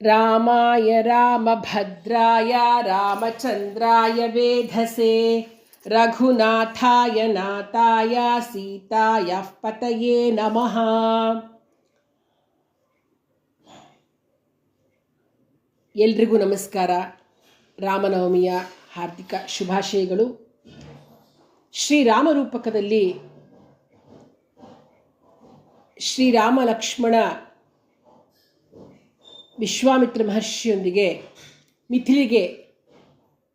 रामाय रामभद्राय रामचन्द्राय वेधसे रघुनाथाय नाथाय सीतायः पतये नमः ಎಲ್ರಿಗೂ ನಮಸ್ಕಾರ ರಾಮನವಮಿಯ ಹಾರ್ದಿಕ ಶುಭಾಶಯಗಳು ಶ್ರೀರಾಮ ರೂಪಕದಲ್ಲಿ ಶ್ರೀರಾಮ ಲಕ್ಷ್ಮಣ ವಿಶ್ವಾಮಿತ್ರ ಮಹರ್ಷಿಯೊಂದಿಗೆ ಮಿಥಿಲಿಗೆ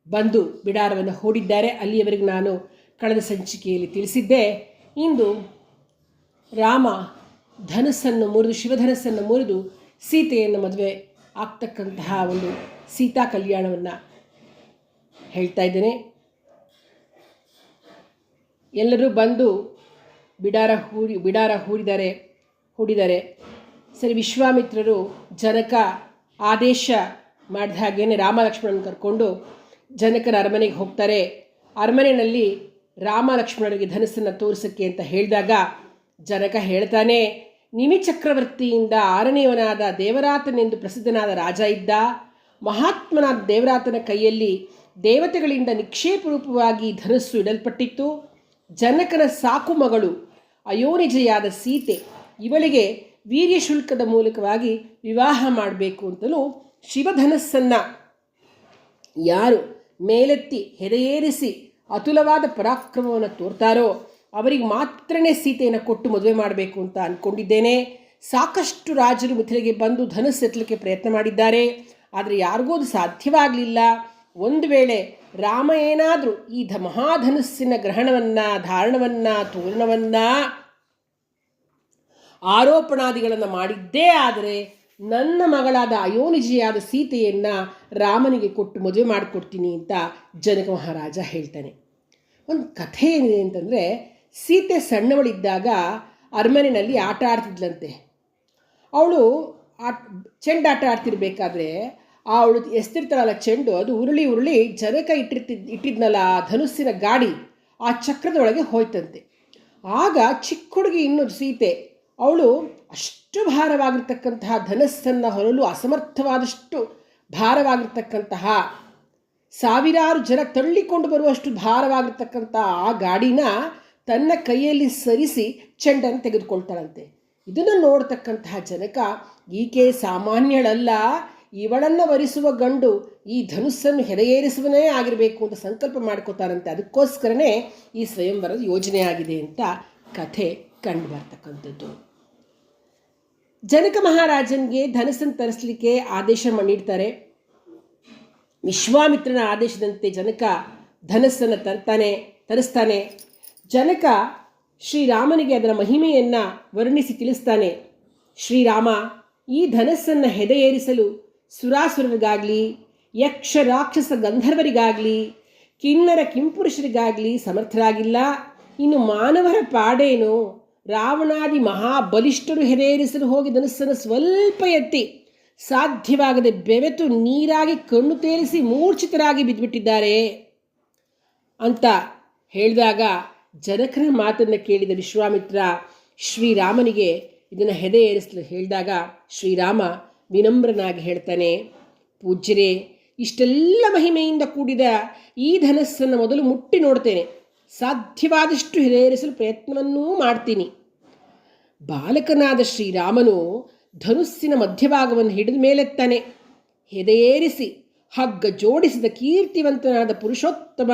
ಬಂದು ಬಿಡಾರವನ್ನು ಹೂಡಿದ್ದಾರೆ. ಅಲ್ಲಿಯವರೆಗೆ ನಾನು ಕಳೆದ ಸಂಚಿಕೆಯಲ್ಲಿ ತಿಳಿಸಿದ್ದೆ. ಇಂದು ರಾಮ ಧನಸ್ಸನ್ನು ಮುರಿದು, ಶಿವಧನಸ್ಸನ್ನು ಮುರಿದು ಸೀತೆಯನ್ನು ಮದುವೆ ಆಗ್ತಕ್ಕಂತಹ ಒಂದು ಸೀತಾ ಕಲ್ಯಾಣವನ್ನು ಹೇಳ್ತಾ ಇದ್ದೇನೆ. ಎಲ್ಲರೂ ಬಂದು ಬಿಡಾರ ಹೂಡಿ, ಬಿಡಾರ ಹೂಡಿದ್ದಾರೆ ಹೂಡಿದ್ದಾರೆ. ಸರಿ, ವಿಶ್ವಾಮಿತ್ರರು ಜನಕ ಆದೇಶ ಮಾಡಿದ ಹಾಗೇನೆ ರಾಮ ಲಕ್ಷ್ಮಣನ ಕರ್ಕೊಂಡು ಜನಕರ ಅರಮನೆಗೆ ಹೋಗ್ತಾರೆ. ಅರಮನೆಯಲ್ಲಿ ರಾಮ ಲಕ್ಷ್ಮಣರಿಗೆ ಧನಸ್ಸನ್ನು ತೋರಿಸಕ್ಕೆ ಅಂತ ಹೇಳಿದಾಗ ಜನಕ ಹೇಳ್ತಾನೆ, ನಿಮಿ ಚಕ್ರವರ್ತಿಯಿಂದ ಆರನೆಯವನಾದ ದೇವರಾತನೆಂದು ಪ್ರಸಿದ್ಧನಾದ ರಾಜ ಇದ್ದ. ಮಹಾತ್ಮನಾದ ದೇವರಾತನ ಕೈಯಲ್ಲಿ ದೇವತೆಗಳಿಂದ ನಿಕ್ಷೇಪ ರೂಪವಾಗಿ ಧನಸ್ಸು ಇಡಲ್ಪಟ್ಟಿತ್ತು. ಜನಕನ ಸಾಕು ಮಗಳು ಅಯೋನಿಜೆಯಾದ ಸೀತೆ, ಇವಳಿಗೆ ವೀರ್ಯ ಶುಲ್ಕದ ಮೂಲಕವಾಗಿ ವಿವಾಹ ಮಾಡಬೇಕು ಅಂತಲೂ ಶಿವಧನಸ್ಸನ್ನು ಯಾರು ಮೇಲೆತ್ತಿ ಹೆದೆಯೇರಿಸಿ ಅತುಲವಾದ ಪರಾಕ್ರಮವನ್ನು ತೋರ್ತಾರೋ ಅವರಿಗೆ ಮಾತ್ರನೇ ಸೀತೆಯನ್ನು ಕೊಟ್ಟು ಮದುವೆ ಮಾಡಬೇಕು ಅಂತ ಅಂದ್ಕೊಂಡಿದ್ದೇನೆ ಸಾಕಷ್ಟು ರಾಜರು ಮಿಥಿಲೆಗೆ ಬಂದು ಧನಸ್ಸು ಎತ್ತಲಿಕ್ಕೆ ಪ್ರಯತ್ನ ಮಾಡಿದ್ದಾರೆ. ಆದರೆ ಯಾರಿಗೂ ಅದು ಸಾಧ್ಯವಾಗಲಿಲ್ಲ. ಒಂದು ವೇಳೆ ರಾಮ ಏನಾದರೂ ಈ ಧ ಮಹಾಧನಸ್ಸಿನ ಗ್ರಹಣವನ್ನು, ಧಾರಣವನ್ನು, ತೋರಣವನ್ನು ಆರೋಪಣಾದಿಗಳನ್ನು ಮಾಡಿದ್ದೇ ಆದರೆ ನನ್ನ ಮಗಳಾದ ಅಯೋನಿಜಿಯಾದ ಸೀತೆಯನ್ನು ರಾಮನಿಗೆ ಕೊಟ್ಟು ಮದುವೆ ಮಾಡಿಕೊಡ್ತೀನಿ ಅಂತ ಜನಕ ಮಹಾರಾಜ ಹೇಳ್ತಾನೆ. ಒಂದು ಕಥೆ ಏನಿದೆ ಅಂತಂದರೆ ಸೀತೆ ಸಣ್ಣವಳಿದ್ದಾಗ ಅರಮನೆಯಲ್ಲಿ ಆಟ ಆಡ್ತಿದ್ಲಂತೆ. ಅವಳು ಆಟ ಚೆಂಡಾಟ ಆಡ್ತಿರ್ಬೇಕಾದ್ರೆ ಅವಳು ಎಸ್ತಿರ್ತಾಳಲ್ಲ ಚೆಂಡು, ಅದು ಉರುಳಿ ಉರುಳಿ ಜನಕ ಇಟ್ಟಿರ್ತಿದ್, ಇಟ್ಟಿದ್ನಲ್ಲ ಆ ಧನುಸ್ಸಿನ ಗಾಡಿ ಆ ಚಕ್ರದೊಳಗೆ ಹೋಯ್ತಂತೆ. ಆಗ ಚಿಕ್ಕ ಹುಡುಗಿ ಇನ್ನೊಂದು ಸೀತೆ ಅವಳು ಅಷ್ಟು ಭಾರವಾಗಿರ್ತಕ್ಕಂತಹ ಧನಸ್ಸನ್ನು ಹೊರಲು ಅಸಮರ್ಥವಾದಷ್ಟು ಭಾರವಾಗಿರ್ತಕ್ಕಂತಹ ಸಾವಿರಾರು ಜನ ತಳ್ಳಿಕೊಂಡು ಬರುವಷ್ಟು ಭಾರವಾಗಿರ್ತಕ್ಕಂಥ ಆ ಗಾಡಿನ ತನ್ನ ಕೈಯಲ್ಲಿ ಸರಿಸಿ ಚೆಂಡನ್ನು ತೆಗೆದುಕೊಳ್ತಾಳಂತೆ. ಇದನ್ನು ನೋಡ್ತಕ್ಕಂತಹ ಜನಕ, ಈಕೆ ಸಾಮಾನ್ಯಳಲ್ಲ, ಇವಳನ್ನು ವರಿಸುವ ಗಂಡು ಈ ಧನುಸ್ಸನ್ನು ಹೆದೆಯೇರಿಸುವನೇ ಆಗಿರಬೇಕು ಅಂತ ಸಂಕಲ್ಪ ಮಾಡ್ಕೋತಾರಂತೆ. ಅದಕ್ಕೋಸ್ಕರನೇ ಈ ಸ್ವಯಂವರದ ಯೋಜನೆ ಆಗಿದೆ ಅಂತ ಕಥೆ ಕಂಡು ಬರ್ತಕ್ಕಂಥದ್ದು. ಜನಕ ಮಹಾರಾಜನಿಗೆ ಧನಸ್ಸನ್ನು ತರಿಸಲಿಕ್ಕೆ ಆದೇಶ ಮಾಡಿಡ್ತಾರೆ ವಿಶ್ವಾಮಿತ್ರನ ಆದೇಶದಂತೆ ಜನಕ ಧನಸ್ಸನ್ನು ತರ್ತಾನೆ, ತರಿಸ್ತಾನೆ. ಜನಕ ಶ್ರೀರಾಮನಿಗೆ ಅದರ ಮಹಿಮೆಯನ್ನು ವರ್ಣಿಸಿ ತಿಳಿಸ್ತಾನೆ. ಶ್ರೀರಾಮ, ಈ ಧನಸ್ಸನ್ನು ಹೆದೆಯೇರಿಸಲು ಸುರಾಸುರರಿಗಾಗಲಿ ಯಕ್ಷ ರಾಕ್ಷಸ ಗಂಧರ್ವರಿಗಾಗಲಿ, ಕಿನ್ನರ ಕಿಂಪುರುಷರಿಗಾಗಲಿ ಸಮರ್ಥರಾಗಿಲ್ಲ. ಇನ್ನು ಮಾನವರ ಪಾಡೇನು? ರಾವಣಾದಿ ಮಹಾಬಲಿಷ್ಠರು ಹೆರೇರಿಸಲು ಹೋಗಿ ಧನಸ್ಸನ್ನು ಸ್ವಲ್ಪ ಎತ್ತಿ ಸಾಧ್ಯವಾಗದೆ ಬೆವೆತು ನೀರಾಗಿ ಕಣ್ಣು ತೇಲಿಸಿ ಮೂರ್ಛಿತರಾಗಿ ಬಿದ್ದುಬಿಟ್ಟಿದ್ದಾರೆ ಅಂತ ಹೇಳಿದಾಗ ಜನಕರ ಮಾತನ್ನು ಕೇಳಿದ ವಿಶ್ವಾಮಿತ್ರ ಶ್ರೀರಾಮನಿಗೆ ಇದನ್ನು ಹೆದೆ ಏರಿಸಲು ಹೇಳಿದಾಗ ಶ್ರೀರಾಮ ವಿನಮ್ರನಾಗಿ ಹೇಳ್ತಾನೆ, ಪೂಜ್ಯರೇ, ಇಷ್ಟೆಲ್ಲ ಮಹಿಮೆಯಿಂದ ಕೂಡಿದ ಈ ಧನಸ್ಸನ್ನು ಮೊದಲು ಮುಟ್ಟಿ ನೋಡ್ತೇನೆ. ಸಾಧ್ಯವಾದಷ್ಟು ಹೆರೇರಿಸಲು ಪ್ರಯತ್ನವನ್ನೂ ಮಾಡ್ತೀನಿ. ಬಾಲಕನಾದ ಶ್ರೀರಾಮನು ಧನುಸ್ಸಿನ ಮಧ್ಯಭಾಗವನ್ನು ಹಿಡಿದ ಮೇಲೆತ್ತಾನೆ. ಹೆದೆಯೇರಿಸಿ, ಹಗ್ಗ ಜೋಡಿಸಿದ ಕೀರ್ತಿವಂತನಾದ ಪುರುಷೋತ್ತಮ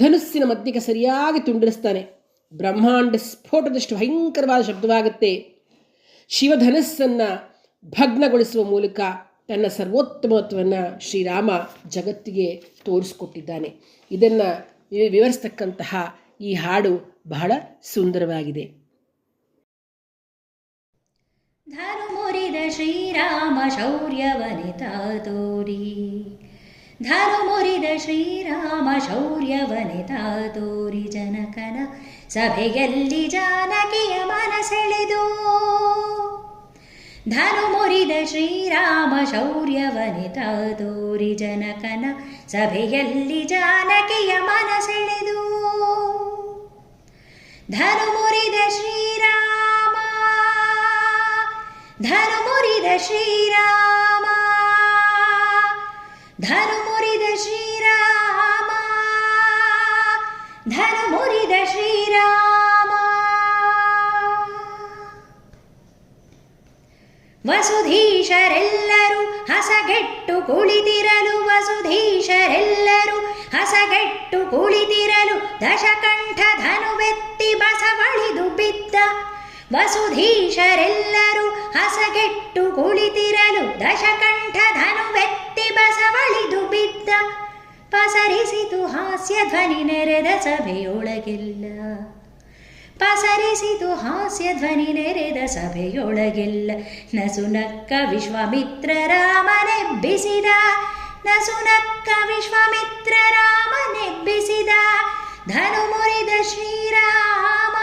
ಧನುಸ್ಸಿನ ಮಧ್ಯಕ್ಕೆ ಸರಿಯಾಗಿ ತುಂಡರಿಸ್ತಾನೆ. ಬ್ರಹ್ಮಾಂಡ ಸ್ಫೋಟದಷ್ಟು ಭಯಂಕರವಾದ ಶಬ್ದವಾಗುತ್ತೆ. ಶಿವಧನಸ್ಸನ್ನು ಭಗ್ನಗೊಳಿಸುವ ಮೂಲಕ ತನ್ನ ಸರ್ವೋತ್ತಮತ್ವವನ್ನು ಶ್ರೀರಾಮ ಜಗತ್ತಿಗೆ ತೋರಿಸ್ಕೊಟ್ಟಿದ್ದಾನೆ. ಇದನ್ನು ವಿವರಿಸ್ತಕ್ಕಂತಹ ಈ ಹಾಡು ಬಹಳ ಸುಂದರವಾಗಿದೆ. ಧನು ಮುರಿದ ಶ್ರೀರಾಮ ಶೌರ್ಯವನಿತ ತೋರಿ ಧನು ಮುರಿದ ಶ್ರೀರಾಮ ಶೌರ್ಯವನಿತ ತೋರಿ ಜನಕನ ಸಭೆಯಲ್ಲಿ ಜಾನಕಿಯ ಮನಸೆಳೆದು ಧನು ಮುರಿದ ಶ್ರೀರಾಮ ಶೌರ್ಯವನಿತ ತೋರಿ ಜನಕನ ಸಭೆಯಲ್ಲಿ ಜಾನಕಿಯ ಮನಸೆಳೆದು. ಧನು ಮುರಿದ ಶ್ರೀರಾಮ, ಧನು ಮುರಿದ ಶ್ರೀರಾಮ, ಧನು ಮುರಿದ ಶ್ರೀರಾಮ, ಧನು ಮುರಿದ ಶ್ರೀರಾಮ. ವಸುಧೀಶರೆಲ್ಲರೂ ಹಸಗೆಟ್ಟು ಕುಳಿತಿರಲು, ವಸುಧೀಶರೆಲ್ಲರೂ ಹಸಗೆಟ್ಟು ಕುಳಿತಿರಲು ದಶಕಂಠ ಧನುವೆತ್ತಿ ಬಸವಳಿದು ಬಿದ್ದ ವಸುಧೀಶರೆಲ್ಲರೂ ಹಸಗೆಟ್ಟು ಕುಳಿತಿರಲು ದಶಕಂಠ ಧನುವೆತ್ತಿ ಬಸವಳಿದು ಬಿದ್ದ ಪಸರಿಸಿತು ಹಾಸ್ಯ ಧ್ವನಿ ನೆರೆದ ಸಭೆಯೊಳಗೆಲ್ಲ. ಪಸರಿಸಿತು ಹಾಸ್ಯ ಧ್ವನಿ ನೆರೆದ ಸಭೆಯೊಳಗೆಲ್ಲ ನಸುನಕ್ಕ ವಿಶ್ವಾಮಿತ್ರ ರಾಮನೆಬ್ಬಿಸಿದ ನಸುನಕ್ಕ ವಿಶ್ವಾಮಿತ್ರ ರಾಮನೆಬ್ಬಿಸಿದ ಧನು ಮುರಿದ ಶ್ರೀರಾಮ,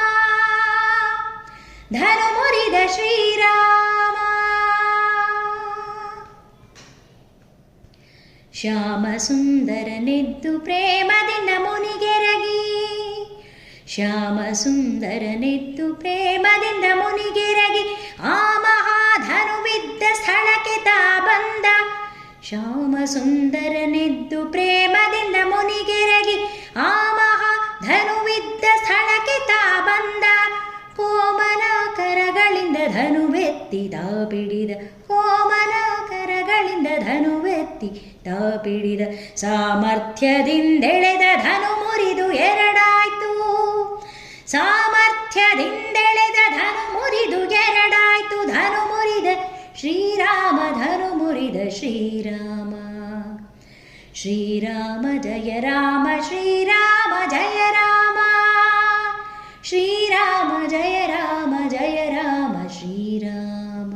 ಧನು ಮುರಿದ ಶ್ರೀರಾಮ. ಶ್ಯಾಮ ಸುಂದರನೆದ್ದು ಪ್ರೇಮದಿಂದ ಮುನಿಗೆರಗಿ ಶ್ಯಾಮ ಸುಂದರನೆದ್ದು ಪ್ರೇಮದಿಂದ ಮುನಿಗೆರಗಿ ಆ ಮಹಾಧನುವಿದ್ದ ಸ್ಥಳಕ್ಕೆ ತಾ ಬಂದ. ಶ್ಯಾಮ ಸುಂದರನೆದ್ದು ಪ್ರೇಮದಿಂದ ಮುನಿಗೆರಗಿ ಆ ಮಹಾಧನುವಿದ್ದ ಸ್ಥಳಕ್ಕೆ ತಾ ಬಂದ. ಕೋಮಲ ಕರಗಳಿಂದ ಧನುವೆತ್ತಿದ, ಪಿಡಿದ ಕೋಮಲ ಕರಗಳಿಂದ ಧನುವೆತ್ತಿ ತಾ ಪಿಡಿದ ಸಾಮರ್ಥ್ಯದಿಂದೆಳೆದ ಧನು ಮುರಿದು ಎರಡಾಯ್ತು. ಸಾಮರ್ಥ್ಯದಿಂದೆಳೆದ ಧನು ಮುರಿದು ಎರಡಾಯ್ತು ಧನು ಮುರಿದ ಶ್ರೀರಾಮ ಧನು ಮುರಿದ ಶ್ರೀರಾಮ. ಶ್ರೀರಾಮ, ಜಯ ರಾಮ, ಶ್ರೀರಾಮ, ಜಯ ರಾಮ. ಶ್ರೀರಾಮ, ಜಯ ರಾಮ ಜಯ ರಾಮ, ಶ್ರೀರಾಮ.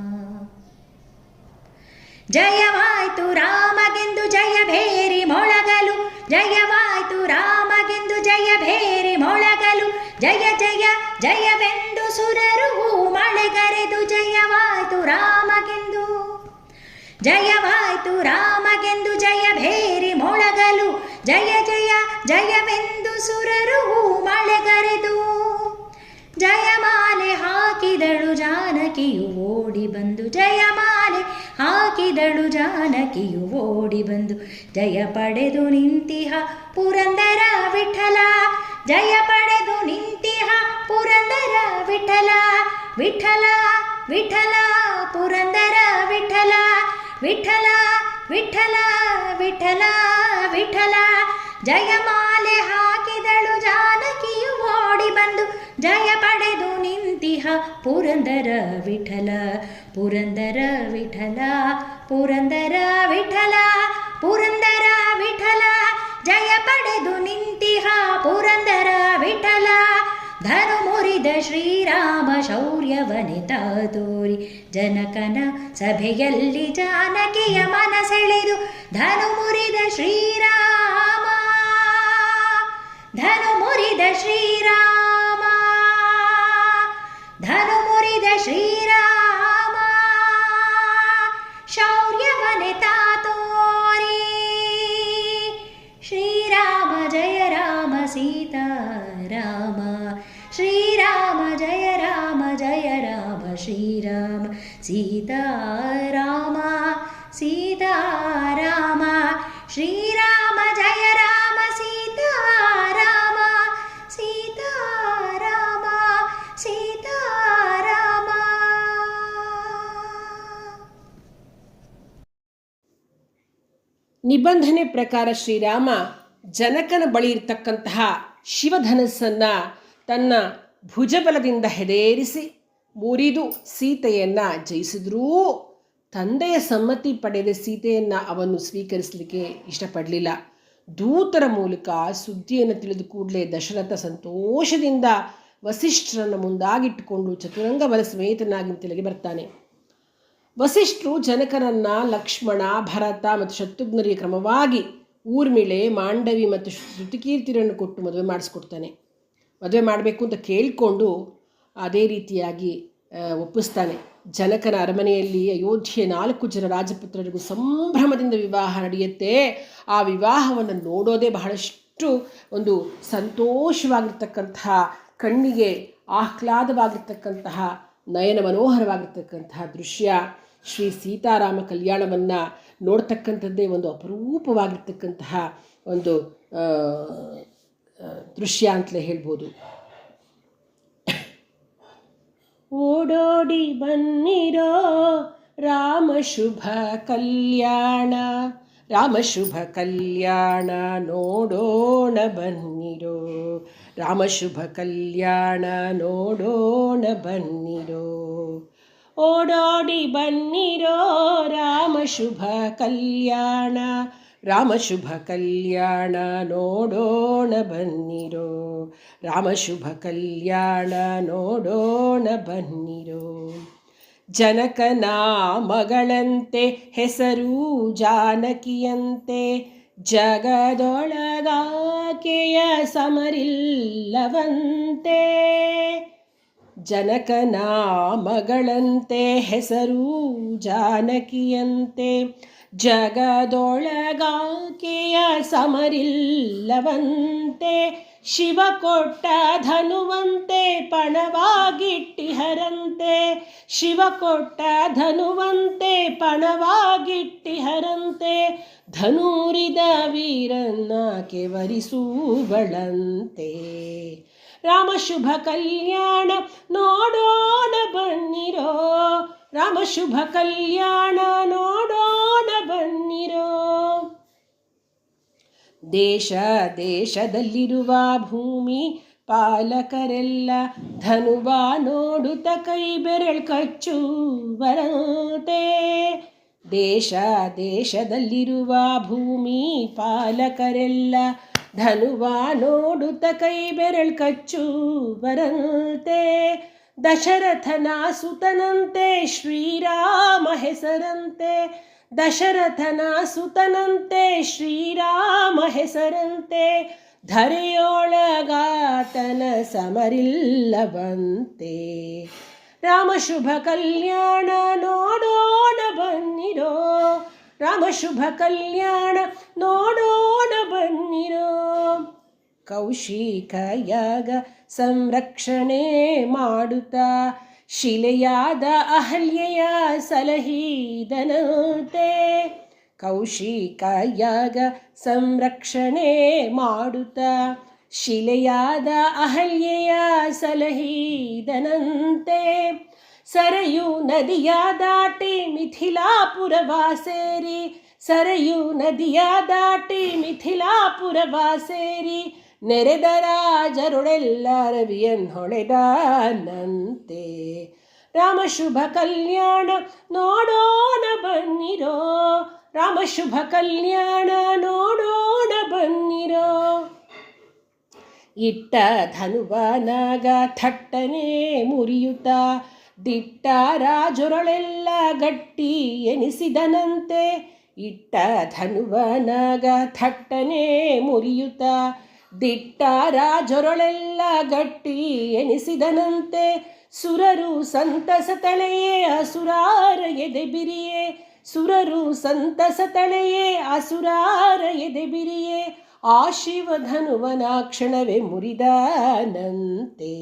ಜಯವಾಯ್ತು ರಾಮಗೆಂದು ಜಯ ಭೇರಿ ಮೊಳಗಲು ಜಯವಾಯ್ತು ರಾಮಗೆಂದು ಜಯ ಭೇರಿ ಮೊಳಗಲು. ಜಯ ಜಯ ಜಯವೆಂದು ಸುರರು ಮಳೆಗರೆದು ಜಯವಾಯ್ತು ರಾಮಗೆಂದು. ಜಯವಾಯ್ತು ರಾಮಗೆಂದು ಜಯ ಭೇರಿ ಮೊಳಗಲು. ಜಯ ಜಯ ಜಯವೆಂದು ಸುರರು ಮಳೆಗರೆದು ಜಯಮಾಲೆ ಹಾಕಿದಳು ಜಾನಕಿಯು ಓಡಿ ಬಂದು ಜಯಮಾಲೆ ಹಾಕಿದಳು ಜಾನಕಿಯು ಓಡಿ ಬಂದು, ಜಯ ಪಡೆದು ನಿಂತಿಹ ಪುರಂದರ ವಿಠಲ, ಜಯ ಪಡೆದು ನಿಂತಿಹ ಪುರಂದರ ವಿಠಲ ವಿಠಲ ವಿಠಲ, ಪುರಂದರ ವಿಠಲ ವಿಠಲ ವಿಠಲ ವಿಠಲ ವಿಠಲ. ಜಯಮಾಲೆ ಹಾಕಿದಳು ಜಾನಕಿಯು ಓಡಿ ಬಂದು, ಜಯ ನಿಂತಿಹ ಪುರಂದರ ವಿಠಲ ಪುರಂದರ ವಿಠಲ ಪುರಂದರ ವಿಠಲ ಪುರಂದರ ವಿಠಲ. ಜಯ ಪಡೆದು ನಿಂತಿಹ ಪುರಂದರ ವಿಠಲ. ಧನು ಮುರಿದ ಶ್ರೀರಾಮ ಶೌರ್ಯವನಿತ ತೋರಿ ಜನಕನ ಸಭೆಯಲ್ಲಿ ಜಾನಕಿಯ ಮನಸೆಳೆದು ಧನು ಮುರಿದ ಶ್ರೀರಾಮ, ಧನು ಮುರಿದ ಶ್ರೀರಾಮ. धनुमुरिद श्रीराम शौर्यवनितातो श्रीराम जय राम सीता राम श्रीराम जय राम जय राम श्रीराम सीता ನಿಬಂಧನೆ ಪ್ರಕಾರ ಶ್ರೀರಾಮ ಜನಕನ ಬಳಿ ಇರ್ತಕ್ಕಂತಹ ಶಿವಧನಸ್ಸನ್ನು ತನ್ನ ಭುಜಬಲದಿಂದ ಹೆದೇರಿಸಿ ಮುರಿದು ಸೀತೆಯನ್ನು ಜಯಿಸಿದ್ರೂ ತಂದೆಯ ಸಮ್ಮತಿ ಪಡೆದ ಸೀತೆಯನ್ನು ಅವನು ಸ್ವೀಕರಿಸಲಿಕ್ಕೆ ಇಷ್ಟಪಡಲಿಲ್ಲ. ದೂತರ ಮೂಲಕ ಸುದ್ದಿಯನ್ನು ತಿಳಿದು ಕೂಡಲೇ ದಶರಥ ಸಂತೋಷದಿಂದ ವಸಿಷ್ಠರನ್ನು ಮುಂದಾಗಿಟ್ಟುಕೊಂಡು ಚತುರಂಗ ಬಲ ಸಮೇತನಾಗಿ ತೆಲೆಗೆ ಬರ್ತಾನೆ. ವಸಿಷ್ಠರು ಜನಕನನ್ನ ಲಕ್ಷ್ಮಣ, ಭರತ ಮತ್ತು ಶತ್ರುಘ್ನರಿಗೆ ಕ್ರಮವಾಗಿ ಊರ್ಮಿಳೆ, ಮಾಂಡವಿ ಮತ್ತು ಶ್ರುತಿಕೀರ್ತಿರನ್ನು ಕೊಟ್ಟು ಮದುವೆ ಮಾಡಿಸ್ಕೊಡ್ತಾನೆ. ಮದುವೆ ಮಾಡಬೇಕು ಅಂತ ಕೇಳಿಕೊಂಡು ಅದೇ ರೀತಿಯಾಗಿ ಒಪ್ಪಿಸ್ತಾನೆ. ಜನಕನ ಅರಮನೆಯಲ್ಲಿ ಅಯೋಧ್ಯೆ ನಾಲ್ಕು ಜನ ರಾಜಪುತ್ರರಿಗೂ ಸಂಭ್ರಮದಿಂದ ವಿವಾಹ ನಡೆಯುತ್ತೆ. ಆ ವಿವಾಹವನ್ನು ನೋಡೋದೇ ಬಹಳಷ್ಟು ಒಂದು ಸಂತೋಷವಾಗಿರ್ತಕ್ಕಂತಹ, ಕಣ್ಣಿಗೆ ಆಹ್ಲಾದವಾಗಿರ್ತಕ್ಕಂತಹ ನಯನ ಮನೋಹರವಾಗಿರ್ತಕ್ಕಂತಹ ದೃಶ್ಯ ಶ್ರೀ ಸೀತಾರಾಮ ಕಲ್ಯಾಣವನ್ನು ನೋಡ್ತಕ್ಕಂಥದ್ದೇ ಒಂದು ಅಪರೂಪವಾಗಿರ್ತಕ್ಕಂತಹ ಒಂದು ದೃಶ್ಯ ಅಂತಲೇ ಹೇಳ್ಬೋದು. ಓಡೋಡಿ ಬನ್ನಿರೋ ರಾಮ ಶುಭ ಕಲ್ಯಾಣ. ರಾಮ ಶುಭ ಕಲ್ಯಾಣ ನೋಡೋಣ ಬನ್ನಿರೋ. ರಾಮ ಶುಭ ಕಲ್ಯಾಣ ನೋಡೋಣ ಬನ್ನಿರೋ. ಓಡೋಡಿ ಬನ್ನಿರೋ ರಾಮ ಶುಭ ಕಲ್ಯಾಣ ರಾಮ ಶುಭ ಕಲ್ಯಾಣ ನೋಡೋಣ ಬನ್ನಿರೋ. ರಾಮ ಶುಭ ಕಲ್ಯಾಣ ನೋಡೋಣ ಬನ್ನಿರೋ. ಜನಕನ ಮಗಳಂತೆ ಹೆಸರು ಜಾನಕಿಯಂತೆ ಜಗದೊಳಗಾಕೆಯ ಸಮರಿಲ್ಲವಂತೆ. ಜನಕನ ಮಗಳಂತೆ ಹೆಸರು ಜಾನಕಿಯಂತೆ. ಜಗದೊಳಗಾಕೆಯ ಸಮರಿಲ್ಲವಂತೆ, ಶಿವ ಕೊಟ್ಟ ಧನುವಂತೆ ಪಣವಾಗಿಟ್ಟಿಹರಂತೆ. ಶಿವ ಕೊಟ್ಟ ಧನುವಂತೆ ಪಣವಾಗಿಟ್ಟಿಹರಂತೆ. ಧನೂರಿದ ವೀರನ್ನ ಕೆವರಿಸುವಳಂತೆ. ರಾಮ ಶುಭ ಕಲ್ಯಾಣ ನೋಡೋಣ ಬನ್ನಿರೋ. ರಾಮ ಶುಭ ಕಲ್ಯಾಣ ನೋಡೋಣ ಬನ್ನಿರೋ. ದೇಶ ದೇಶದಲ್ಲಿರುವ ಭೂಮಿ ಪಾಲಕರೆಲ್ಲ ಧನುವ ನೋಡುತ್ತ ಕೈ ಬೆರಳು ಕಚ್ಚುವರಂತೆ. ದೇಶ ದೇಶದಲ್ಲಿರುವ ಭೂಮಿ ಪಾಲಕರೆಲ್ಲ ಧನುವ ನೋಡುತ್ತ ಕೈ ಬೆರಳು ಕಚ್ಚುವರಂತೆ ದಶರಥನ ಸುತನಂತೆ ಶ್ರೀರಾಮ ಹೆಸರಂತೆ ದಶರಥನ ಸುತನಂತೆ ಶ್ರೀರಾಮ ಹೆಸರಂತೆ, ಧರೆಯೊಳಗಾತನ ಸಮರಿಲ್ಲವಂತೆ. ರಾಮ ಶುಭ ಕಲ್ಯಾಣ ನೋಡೋಣ ಬನ್ನಿರೋ ರಾಮ ಶುಭ ಕಲ್ಯಾಣ ನೋಡೋಣ ಬನ್ನಿರೋ. ಕೌಶಿಕ ಯಾಗ ಸಂರಕ್ಷಣೆ ಮಾಡುತ್ತಾ ಶಿಲೆಯಾದ ಅಹಲ್ಯೆಯ ಸಲಹಿದನಂತೆ ಕೌಶಿಕ ಯಾಗ ಸಂರಕ್ಷಣೆ ಮಾಡುತ್ತಾ ಶಿಲೆಯಾದ ಅಹಲ್ಯೆಯ ಸಲಹಿದನಂತೆ ಸರಯು ನದಿಯ ದಾಟಿ ಮಿಥಿಲಾಪುರವ ಸೇರಿ ಸರಯು ನದಿಯ ದಾಟಿ ಮಿಥಿಲಾಪುರವ ಸೇರಿ ನೆರೆದ ರಾಜರುಳೆಲ್ಲ ರವಿಯನ್ ನಂತೆ. ರಾಮ ಶುಭ ಕಲ್ಯಾಣ ನೋಡೋಣ ಬನ್ನಿರೋ, ರಾಮ ಶುಭ ಕಲ್ಯಾಣ ನೋಡೋಣ ಬನ್ನಿರೋ. ಇಟ್ಟ ಧನುವನಾಗ ಥಟ್ಟನೆ ಮುರಿಯುತ್ತ ದಿಟ್ಟ ರಾಜೊರಳೆಲ್ಲ ಗಟ್ಟಿ ಎನಿಸಿದನಂತೆ, ಇಟ್ಟ ಧನುವನಗ ಥಟ್ಟನೆ ಮುರಿಯುತ್ತ, ದಿಟ್ಟ ರಾಜೊರಳೆಲ್ಲ ಗಟ್ಟಿ ಎನಿಸಿದನಂತೆ, ಸುರರು ಸಂತಸ ತಳೆಯೇ ಅಸುರಾರ ಎದೆ ಬಿರಿಯೇ ಸುರರು ಸಂತಸ ತಳೆಯೇ ಅಸುರಾರ ಎದೆ ಬಿರಿಯೇ ಆ ಶಿವಧನುವನ ಕ್ಷಣವೇ ಮುರಿದನಂತೆ.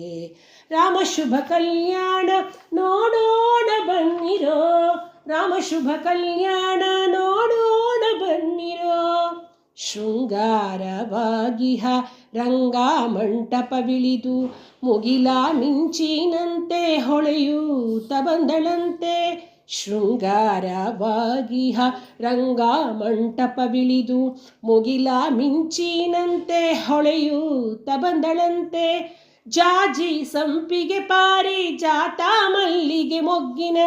ರಾಮ ಶುಭ ಕಲ್ಯಾಣ ನೋಡೋಣ ಬನ್ನಿರೋ. ರಾಮ ಶುಭ ಕಲ್ಯಾಣ ನೋಡೋಣ ಬನ್ನಿರೋ. ಶೃಂಗಾರವಾಗಿಹ ರಂಗ ಮಂಟಪವಿಳಿದು ಮುಗಿಲ ಮಿಂಚಿನಂತೆ ಹೊಳೆಯೂತ ಬಂದಳಂತೆ. ಶೃಂಗಾರವಾಗಿಹ ರಂಗ ಮಂಟಪವಿಳಿದು ಮುಗಿಲ ಮಿಂಚಿನಂತೆ ಹೊಳೆಯೂತ ಬಂದಳಂತೆ. ಜಾಜಿ ಸಂಪಿಗೆ ಪಾರಿ, ಜಾತ ಮಲ್ಲಿಗೆ ಮೊಗ್ಗಿನ.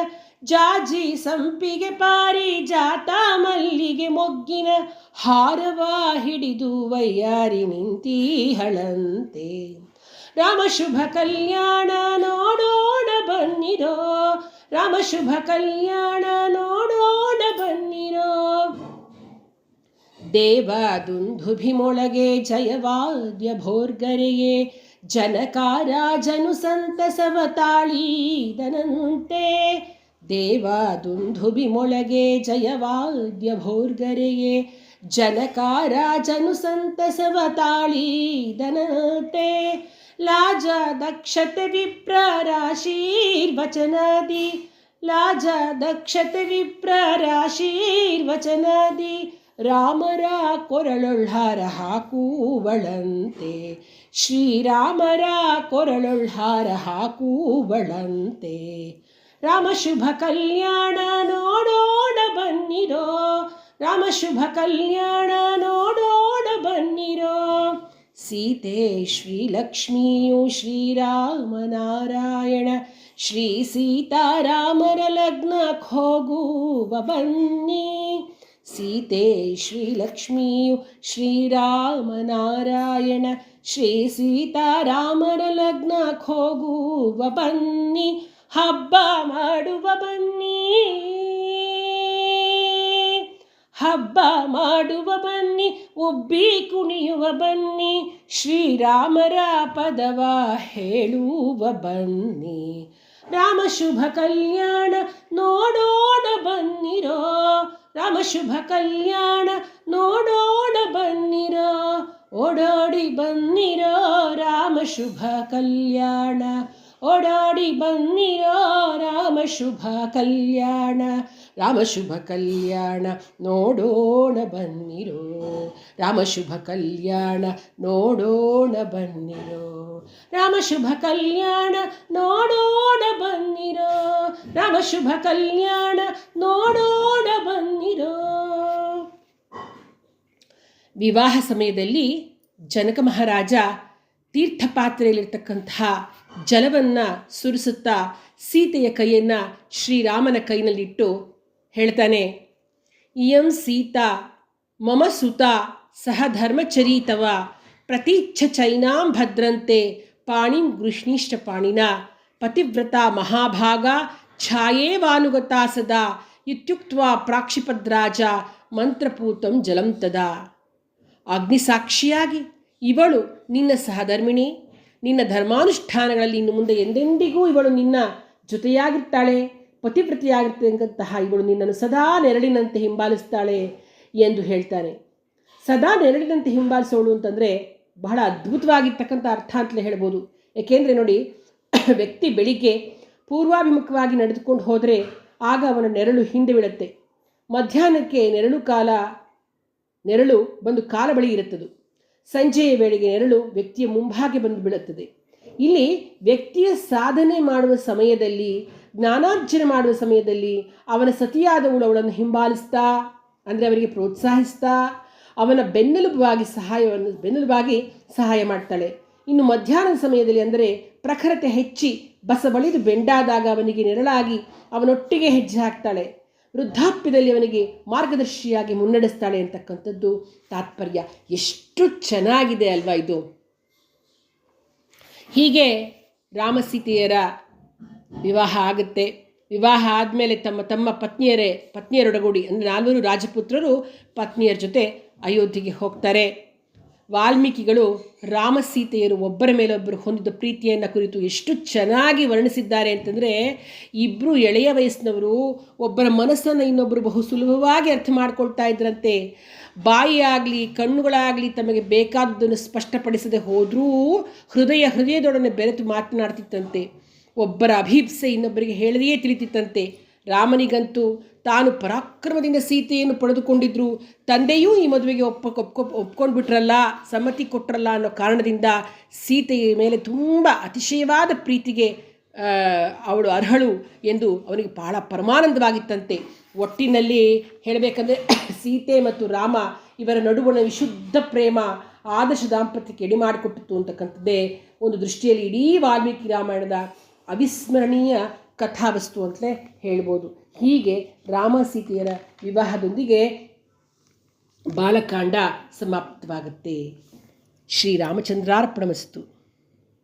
ಜಾಜಿ ಸಂಪಿಗೆ ಪಾರಿ, ಜಾತ ಮಲ್ಲಿಗೆ ಮೊಗ್ಗಿನ. ಹಾರವ ಹಿಡಿದು ವೈಯಾರಿ ನಿಂತೀಹಳಂತೆ ರಾಮ ಶುಭ ಕಲ್ಯಾಣ ನೋಡೋಣ ಬನ್ನಿರೋ. ರಾಮ ಶುಭ ಕಲ್ಯಾಣ ನೋಡೋಣ ಬನ್ನಿರೋ. ದೇವದುಂದುಭಿಮೊಳಗೆ ಜಯವಾದ್ಯ ಭೋರ್ಗರೆಯೇ. जनकारा जनुसन्तसवताळी दनन्ते देवादुन्धुभिमोळगे जयवाद्य भोर्गरये जनकारा जनुसन्तसवताळी दनन्ते लाजा दक्षत विप्र रामरा कोरलोल्लारः कूवलन्ते ಶ್ರೀರಾಮರ ಕೊರಳುಳ್ಹಾರ ಹಾಕುವಳಂತೆ ರಾಮ ಶುಭ ಕಲ್ಯಾಣ ನೋಡೋಣ ಬನ್ನಿರೋ. ರಾಮ ಶುಭ ಕಲ್ಯಾಣ ನೋಡೋಣ ಬನ್ನಿರೋ. ಸೀತೆ ಶ್ರೀಲಕ್ಷ್ಮಿಯು ಶ್ರೀರಾಮನಾರಾಯಣ ಶ್ರೀ ಸೀತಾರಾಮರ ಲಗ್ನಕ್ಕೆ ಹೋಗುವ ಬನ್ನಿ. ಸೀತೆ ಶ್ರೀಲಕ್ಷ್ಮಿಯು ಶ್ರೀರಾಮನಾರಾಯಣ ಶ್ರೀ ಸೀತಾರಾಮರ ಲಗ್ನ ಹೋಗುವ ಬನ್ನಿ, ಹಬ್ಬ ಮಾಡುವ ಬನ್ನಿ. ಹಬ್ಬ ಮಾಡುವ ಬನ್ನಿ, ಉಬ್ಬಿ ಕುಣಿಯುವ ಬನ್ನಿ, ಶ್ರೀರಾಮರ ಪದವ ಹೇಳುವ ಬನ್ನಿ. ರಾಮ ಶುಭ ಕಲ್ಯಾಣ ನೋಡೋಣ ಬನ್ನಿರೋ, ರಾಮ ಶುಭ ಕಲ್ಯಾಣ ನೋಡೋಣ ಬನ್ನಿರೋ. ಓಡೋಡಿ ಬನ್ನಿರೋ ರಾಮ ಶುಭ ಕಲ್ಯಾಣ. ಓಡಾಡಿ ಬನ್ನಿರೋ ರಾಮ ಶುಭ ಕಲ್ಯಾಣ. ರಾಮ ಶುಭ ಕಲ್ಯಾಣ, ನೋಡೋಣ ಬನ್ನಿರೋ. ರಾಮ ಶುಭ ಕಲ್ಯಾಣ, ನೋಡೋಣ ಬನ್ನಿರೋ. ರಾಮ ಶುಭ ಕಲ್ಯಾಣ, ನೋಡೋಣ ಬನ್ನಿರೋ. ರಾಮ ಶುಭ ಕಲ್ಯಾಣ, ನೋಡೋಣ ಬನ್ನಿರೋ. ವಿವಾಹ ಸಮಯದಲ್ಲಿ ಜನಕ ಮಹಾರಾಜ ತೀರ್ಥಪಾತ್ರೆಯಲ್ಲಿರ್ತಕ್ಕಂತಹ ಜಲವನ್ನು ಸುರಿಸುತ್ತಾ ಸೀತೆಯ ಕೈಯನ್ನು ಶ್ರೀರಾಮನ ಕೈನಲ್ಲಿಟ್ಟು ಹೇಳ್ತಾನೆ, ಇಯಂ ಸೀತಾ, ಮಮ ಸುತ, ಸಹ ಧರ್ಮಚರೀತವ, ಪ್ರತೀಚ್ಛ ಚೈನಾಂ ಭದ್ರಂತೆ, ಪಾಣಿಂ ಗೃಷ್ಣೀಷ್ಟ ಪಾಣಿನ, ಪತಿವ್ರತ ಮಹಾಭಾಗ, ಛಾಯೇವಾನುಗತಾ ಸದಾ ಇತ್ಯುಕ್ತ ಪ್ರಾಕ್ಷಿಪದ್ರಾಜ, ಮಂತ್ರಪೂತಂ ಜಲಂ ತದಾ. ಅಗ್ನಿಸಾಕ್ಷಿಯಾಗಿ, ಇವಳು ನಿನ್ನ ಸಹಧರ್ಮಿಣಿ, ನಿನ್ನ ಧರ್ಮಾನುಷ್ಠಾನಗಳಲ್ಲಿ ಇನ್ನು ಮುಂದೆ ಎಂದೆಂದಿಗೂ ಇವಳು ನಿನ್ನ ಜೊತೆಯಾಗಿರ್ತಾಳೆ ಪತಿಪ್ರತಿಯಾಗಿರ್ತಕ್ಕಂತಹ ಇವಳು ನಿನ್ನನ್ನು ಸದಾ ನೆರಳಿನಂತೆ ಹಿಂಬಾಲಿಸ್ತಾಳೆ ಎಂದು ಹೇಳ್ತಾರೆ ಸದಾ ನೆರಳಿನಂತೆ ಹಿಂಬಾಲಿಸೋಳು ಅಂತಂದರೆ ಬಹಳ ಅದ್ಭುತವಾಗಿರ್ತಕ್ಕಂಥ ಅರ್ಥ ಅಂತಲೇ ಹೇಳ್ಬೋದು. ಏಕೆಂದರೆ ನೋಡಿ, ವ್ಯಕ್ತಿ ಬೆಳಿಗ್ಗೆ ಪೂರ್ವಾಭಿಮುಖವಾಗಿ ನಡೆದುಕೊಂಡು ಹೋದರೆ ಆಗ ಅವನ ನೆರಳು ಹಿಂದೆ ಬೀಳುತ್ತೆ. ಮಧ್ಯಾಹ್ನಕ್ಕೆ ನೆರಳು ಕಾಲ ನೆರಳು ಬಂದು ಕಾಲ ಬಳಿ ಇರುತ್ತದೆ. ಸಂಜೆಯ ವೇಳೆಗೆ ನೆರಳು ವ್ಯಕ್ತಿಯ ಮುಂಭಾಗೆ ಬಂದು ಬೀಳುತ್ತದೆ. ಇಲ್ಲಿ ವ್ಯಕ್ತಿಯ ಸಾಧನೆ ಮಾಡುವ ಸಮಯದಲ್ಲಿ, ಜ್ಞಾನಾರ್ಜನೆ ಮಾಡುವ ಸಮಯದಲ್ಲಿ ಅವನ ಸತಿಯಾದವಳು ಅವಳನ್ನು ಹಿಂಬಾಲಿಸ್ತಾ, ಅಂದರೆ ಅವರಿಗೆ ಪ್ರೋತ್ಸಾಹಿಸ್ತಾ, ಅವನ ಬೆನ್ನೆಲುಬಾಗಿ ಸಹಾಯವನ್ನು, ಬೆನ್ನೆಲುಬಾಗಿ ಸಹಾಯ ಮಾಡ್ತಾಳೆ. ಇನ್ನು ಮಧ್ಯಾಹ್ನದ ಸಮಯದಲ್ಲಿ ಅಂದರೆ ಪ್ರಖರತೆ ಹೆಚ್ಚಿ ಬಸ ಬಳಿದು ಬೆಂಡಾದಾಗ ಅವನಿಗೆ ನೆರಳಾಗಿ ಅವನೊಟ್ಟಿಗೆ ಹೆಜ್ಜೆ ಹಾಕ್ತಾಳೆ. ವೃದ್ಧಾಪ್ಯದಲ್ಲಿ ಅವನಿಗೆ ಮಾರ್ಗದರ್ಶಿಯಾಗಿ ಮುನ್ನಡೆಸ್ತಾಳೆ ಅಂತಕ್ಕಂಥದ್ದು ತಾತ್ಪರ್ಯ. ಎಷ್ಟು ಚೆನ್ನಾಗಿದೆ ಅಲ್ವಾ ಇದು. ಹೀಗೆ ರಾಮಸೀತೆಯರ ವಿವಾಹ ಆಗುತ್ತೆ. ವಿವಾಹ ಆದಮೇಲೆ ತಮ್ಮ ತಮ್ಮ ಪತ್ನಿಯರೇ, ಪತ್ನಿಯರೊಡಗೂಡಿ ಅಂದರೆ ನಾಲ್ವರು ರಾಜಪುತ್ರರು ಪತ್ನಿಯರ ಜೊತೆ ಅಯೋಧ್ಯೆಗೆ ಹೋಗ್ತಾರೆ. ವಾಲ್ಮೀಕಿಗಳು ರಾಮಸೀತೆಯರು ಒಬ್ಬರ ಮೇಲೊಬ್ಬರು ಹೊಂದಿದ ಪ್ರೀತಿಯನ್ನು ಕುರಿತು ಎಷ್ಟು ಚೆನ್ನಾಗಿ ವರ್ಣಿಸಿದ್ದಾರೆ ಅಂತಂದರೆ ಇಬ್ಬರು ಎಳೆಯ ವಯಸ್ಸಿನವರು ಒಬ್ಬರ ಮನಸ್ಸನ್ನು ಇನ್ನೊಬ್ಬರು ಬಹು ಸುಲಭವಾಗಿ ಅರ್ಥ ಮಾಡ್ಕೊಳ್ತಾ ಇದ್ರಂತೆ. ಬಾಯಿಯಾಗಲಿ, ಕಣ್ಣುಗಳಾಗಲಿ ತಮಗೆ ಬೇಕಾದದ್ದನ್ನು ಸ್ಪಷ್ಟಪಡಿಸದೆ ಹೋದರೂ ಹೃದಯ ಹೃದಯದೊಡನೆ ಬೆರೆತು ಮಾತನಾಡ್ತಿತ್ತಂತೆ. ಒಬ್ಬರ ಅಭೀಪ್ಸೆ ಇನ್ನೊಬ್ಬರಿಗೆ ಹೇಳದೆಯೇ ತಿಳಿತಿತ್ತಂತೆ. ರಾಮನಿಗಂತೂ ತಾನು ಪರಾಕ್ರಮದಿಂದ ಸೀತೆಯನ್ನು ಪಡೆದುಕೊಂಡಿದ್ರು. ತಂದೆಯೂ ಈ ಮದುವೆಗೆ ಒಪ್ಪ ಒಪ್ಕೊ ಒಪ್ಕೊಂಡು ಬಿಟ್ರಲ್ಲ ಸಮ್ಮತಿ ಕೊಟ್ರಲ್ಲ ಅನ್ನೋ ಕಾರಣದಿಂದ ಸೀತೆಯ ಮೇಲೆ ತುಂಬ ಅತಿಶಯವಾದ ಪ್ರೀತಿಗೆ ಅವಳು ಅರ್ಹಳು ಎಂದು ಅವನಿಗೆ ಬಹಳ ಪರಮಾನಂದವಾಗಿತ್ತಂತೆ. ಒಟ್ಟಿನಲ್ಲಿ ಹೇಳಬೇಕಂದ್ರೆ ಸೀತೆ ಮತ್ತು ರಾಮ ಇವರ ನಡುವಣ ವಿಶುದ್ಧ ಪ್ರೇಮ ಆದರ್ಶ ದಾಂಪತ್ಯಕ್ಕೆ ಎಡೆ ಮಾಡಿಕೊಟ್ಟಿತ್ತು ಅಂತಕ್ಕಂಥದ್ದೇ ಒಂದು ದೃಷ್ಟಿಯಲ್ಲಿ ಇಡೀ ವಾಲ್ಮೀಕಿ ರಾಮಾಯಣದ ಅವಿಸ್ಮರಣೀಯ ಕಥಾವಸ್ತು ಅಂತಲೇ ಹೇಳ್ಬೋದು. ಹೀಗೆ ರಾಮ ಸೀತೆಯರ ವಿವಾಹದೊಂದಿಗೆ ಬಾಲಕಾಂಡ ಸಮಾಪ್ತವಾಗುತ್ತೆ. ಶ್ರೀರಾಮಚಂದ್ರಾರ್ಪಣಮಸ್ತು